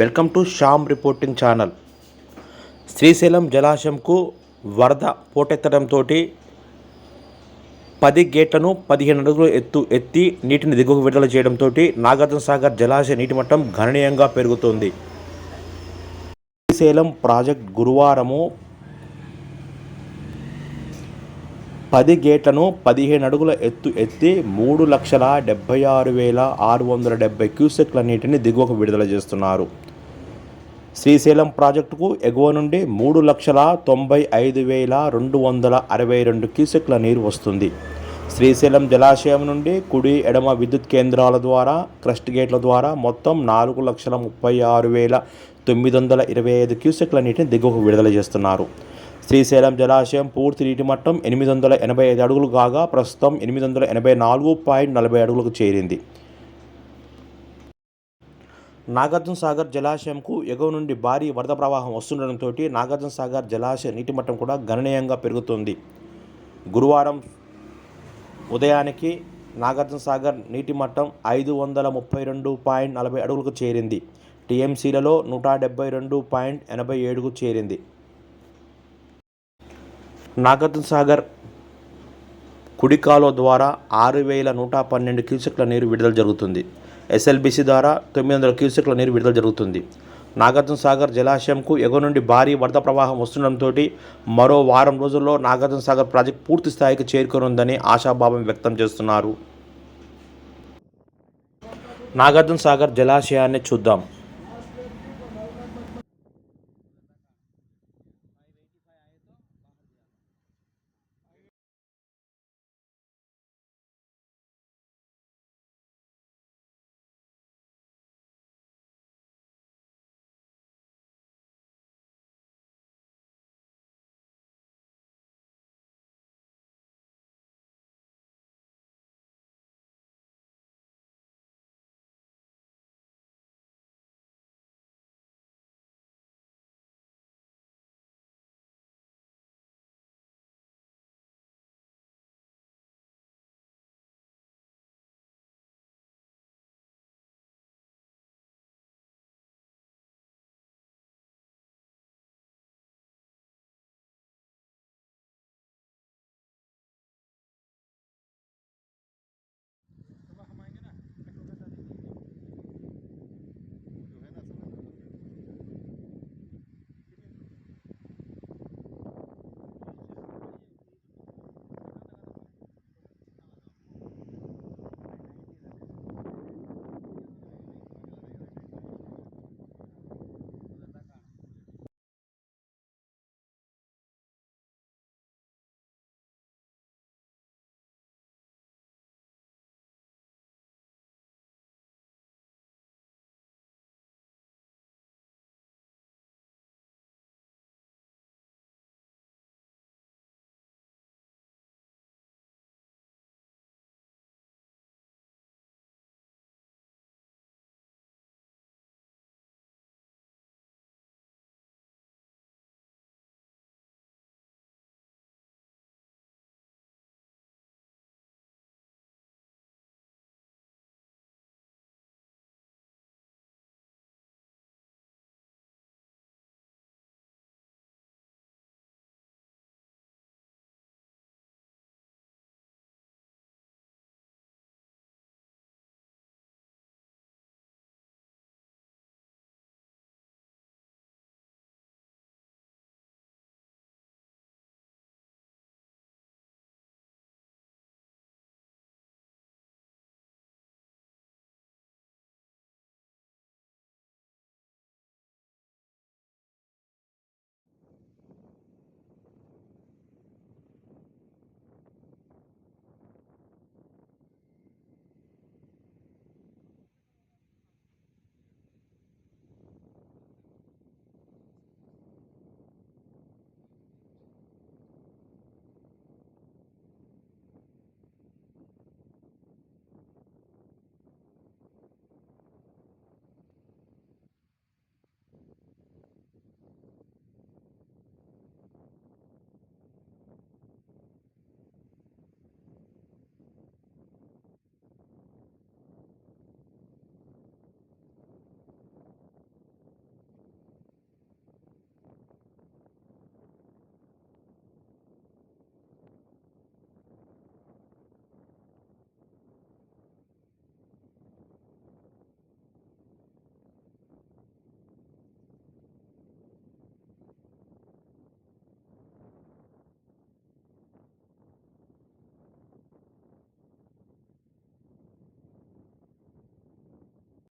Welcome to Shyam reporting channel. Srisailam జలాశయంకు వరద పోటెత్తడంతో పది గేట్లను పదిహేను అడుగులు ఎత్తు ఎత్తి నీటిని దిగువకు విడుదల చేయడంతో నాగార్జున సాగర్ జలాశయ నీటి మట్టం గణనీయంగా పెరుగుతోంది. శ్రీశైలం ప్రాజెక్ట్ గురువారము పది గేట్లను పదిహేను అడుగుల ఎత్తు ఎత్తి మూడు లక్షల డెబ్బై ఆరు వేల ఆరు వందల డెబ్బై క్యూసెక్ల నీటిని దిగువకు విడుదల చేస్తున్నారు. శ్రీశైలం ప్రాజెక్టుకు ఎగువ నుండి మూడు లక్షల తొంభై ఐదు వేల రెండు వందల అరవై రెండు క్యూసెక్ల నీరు వస్తుంది. శ్రీశైలం జలాశయం నుండి కుడి ఎడమ విద్యుత్ కేంద్రాల ద్వారా క్రస్ట్ గేట్ల ద్వారా మొత్తం నాలుగు లక్షల ముప్పై ఆరు వేల తొమ్మిది వందల ఇరవై ఐదు క్యూసెక్ల నీటిని దిగువకు విడుదల చేస్తున్నారు. శ్రీశైలం జలాశయం పూర్తి నీటి మట్టం ఎనిమిది వందల ఎనభై ఐదు అడుగులు కాగా ప్రస్తుతం ఎనిమిది వందల ఎనభై నాలుగు పాయింట్ నలభై అడుగులకు చేరింది. నాగార్జున సాగర్ జలాశయంకు ఎగువ నుండి భారీ వరద ప్రవాహం వస్తుండటంతో నాగార్జున సాగర్ జలాశయ నీటి మట్టం కూడా గణనీయంగా పెరుగుతుంది. గురువారం ఉదయానికి నాగార్జున సాగర్ నీటి మట్టం ఐదు వందల ముప్పై రెండు పాయింట్ నలభై అడుగులకు చేరింది. టీఎంసీలలో నూట డెబ్బై రెండు పాయింట్ ఎనభై ఏడుకు చేరింది. నాగార్జున సాగర్ కుడికాలో ద్వారా ఆరు వేల నూట పన్నెండు క్యూసెక్ల నీరు విడుదల జరుగుతుంది. ఎస్ఎల్బిసి ద్వారా తొమ్మిది వందల క్యూసెక్ల నీరు విడుదల జరుగుతుంది. నాగార్జున సాగర్ జలాశయంకు ఎగువ నుండి భారీ వరద ప్రవాహం వస్తుండటంతో మరో వారం రోజుల్లో నాగార్జున సాగర్ ప్రాజెక్ట్ పూర్తి స్థాయికి చేరుకోనుందని ఆశాభావం వ్యక్తం చేస్తున్నారు. నాగార్జున సాగర్ జలాశయాన్ని చూద్దాం.